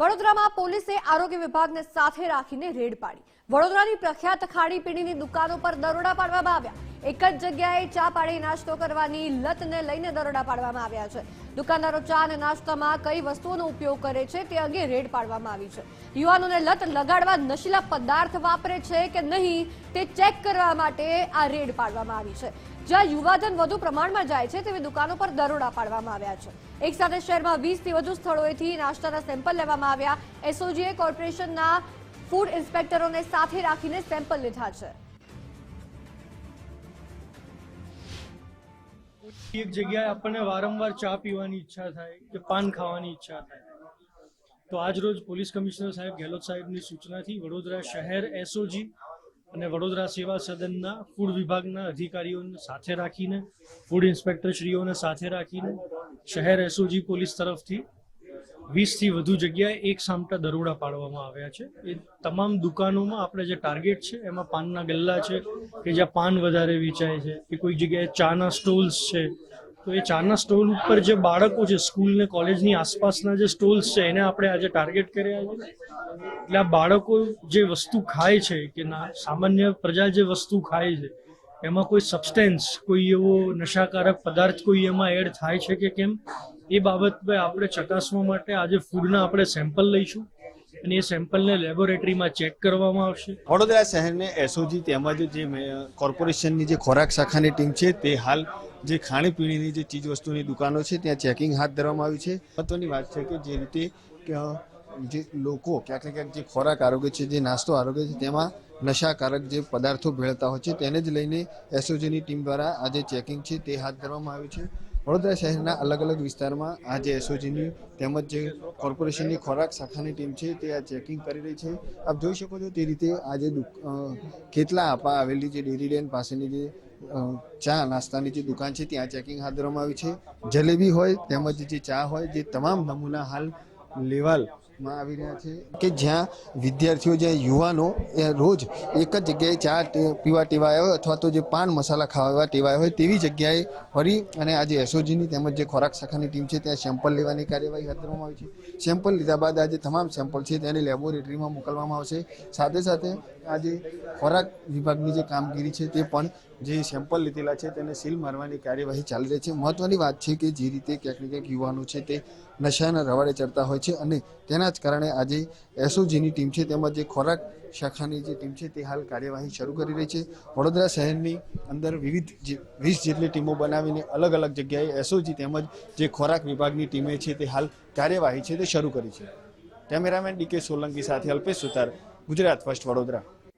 વડોદરામાં પોલીસે આરોગ્ય વિભાગને સાથે રાખીને રેડ પાડી. વડોદરાની પ્રખ્યાત ખાણીપીણીની દુકાનો પર દરોડા પાડવામાં આવ્યા. એક જ જગ્યાએ ચા પાડી નાસ્તો કરવાની લતને લઈને દરોડા પાડવામાં આવ્યા છે. દુકાનદારો ચા અને નાસ્તામાં કઈ વસ્તુઓનો ઉપયોગ કરે છે તે અંગે રેડ પાડવામાં આવી છે. યુવાનોને લત લગાડવા નશીલા પદાર્થ વાપરે છે કે નહીં તે ચેક કરવા માટે આ રેડ પાડવામાં આવી છે. જ્યાં યુવાધન વધુ પ્રમાણમાં જાય છે તેવી દુકાનો પર દરોડા પાડવામાં આવ્યા છે. એક સાથે શહેરમાં વીસથી વધુ સ્થળોએથી નાસ્તાના સેમ્પલ લેવામાં આવ્યા. એસઓજીએ કોર્પોરેશનના ફૂડ ઇન્સ્પેક્ટરોને સાથે રાખીને સેમ્પલ લીધા છે. એક જગ્યાએ આપણને વારંવાર ચા પીવાની ઈચ્છા થાય, કે પાન ખાવાની ઈચ્છા થાય. તો આજ રોજ પોલીસ કમિશનર સાહેબ ગેહલોત સાહેબની સૂચનાથી વડોદરા શહેર એસઓજી અને વડોદરા સેવા સદનના ફૂડ વિભાગના અધિકારીઓને સાથે રાખીને, ફૂડ ઇન્સ્પેક્ટરશ્રીઓને સાથે રાખીને શહેર એસઓજી પોલીસ તરફથી વીસથી વધુ જગ્યાએ એક સામટા દરોડા પાડવામાં આવ્યા છે. એ તમામ દુકાનોમાં આપણે જે ટાર્ગેટ છે, એમાં પાનના ગલ્લા છે કે જ્યાં પાન વધારે વેચાય છે, કે કોઈ જગ્યાએ ચાના સ્ટોલ્સ છે. તો એ ચાના સ્ટોલ ઉપર જે બાળકો છે, સ્કૂલ ને કોલેજની આસપાસના જે સ્ટોલ્સ છે, એને આપણે આજે ટાર્ગેટ કર્યા છે. એટલે આ બાળકો જે વસ્તુ ખાય છે, કે ના, સામાન્ય પ્રજા જે વસ્તુ ખાય છે, એમાં કોઈ સબસ્ટેન્સ કોઈ એવો નશાકારક પદાર્થ કોઈ એમાં એડ થાય છે કે કેમ? એ બાબત આપણે ચકાસવા માટે આજે ફૂડના આપણે સેમ્પલ લઈશું અને એ સેમ્પલને લેબોરેટરીમાં ચેક કરવામાં આવશે. વડોદરા શહેરને એસઓજી તેમજ જે કોર્પોરેશનની જે ખોરાક શાખાની ટીમ છે તે હાલ જે ખાણીપીણીની જે ચીજ વસ્તુની દુકાનો છે, ત્યાં ચેકિંગ હાથ ધરવામાં આવ્યું છે. મહત્વની વાત છે કે જે રીતે જે લોકો ક્યાંક ને ક્યાંક જે ખોરાક આરોગ્ય છે, જે નાસ્તો આરોગ્ય છે, તેમાં નશાકારક જે પદાર્થો ભેળતા હોય છે, તેને જ લઈને એસઓજીની ટીમ દ્વારા આજે ચેકિંગ છે, તે હાથ ધરવામાં આવ્યું છે. વડોદરા શહેરના અલગ અલગ વિસ્તારમાં આજે એસઓજીની તેમજ જે કોર્પોરેશનની ખોરાક શાખાની ટીમ છે, તે આ ચેકિંગ કરી રહી છે. આપ જોઈ શકો છો, તે રીતે આજે કેટલા આપા આવેલી જે ડેરી ડેન પાસેની જે ચા નાસ્તાની જે દુકાન છે, ત્યાં ચેકિંગ હાથ ધરવામાં આવી છે. જલેબી હોય તેમજ જે ચા હોય, જે તમામ નમૂના હાલ લેવલમાં આવી રહ્યા છે કે જ્યાં વિદ્યાર્થીઓ, જ્યાં યુવાનો એ રોજ એક જ જગ્યાએ ચા પીવા ટેવાયા હોય અથવા તો જે પાન મસાલા ખાવા ટેવાયા હોય તેવી જગ્યાએ ફરી અને આજે એસઓજીની તેમજ જે ખોરાક શાખાની ટીમ છે ત્યાં સેમ્પલ લેવાની કાર્યવાહી હાથ ધરવામાં આવી છે. સેમ્પલ લીધા બાદ આજે તમામ સેમ્પલ છે તેને લેબોરેટરીમાં મોકલવામાં આવશે. સાથે સાથે આજે ખોરાક વિભાગની જે કામગીરી છે તે પણ જે સેમ્પલ લીધેલા છે તેને સીલ મારવાની કાર્યવાહી ચાલી રહી છે. મહત્વની વાત છે કે જે રીતે ક્યાંક ક્યાંક યુવાનો છે તે નશાના રવાડે ચડતા હોય છે અને તેના જ કારણે આજે એસઓજીની ટીમ છે તેમજ જે ખોરાક શાખાની જે ટીમ છે તે હાલ કાર્યવાહી શરૂ કરી રહી છે. વડોદરા શહેરની અંદર વિવિધ જે વીસ જેટલી ટીમો બનાવીને અલગ અલગ જગ્યાએ એસઓજી તેમજ જે ખોરાક વિભાગની ટીમે છે તે હાલ કાર્યવાહી છે તે શરૂ કરી છે. કેમેરામેન ડીકે સોલંકી સાથે અલ્પેશ સુતાર, ગુજરાત ફર્સ્ટ વડોદરા.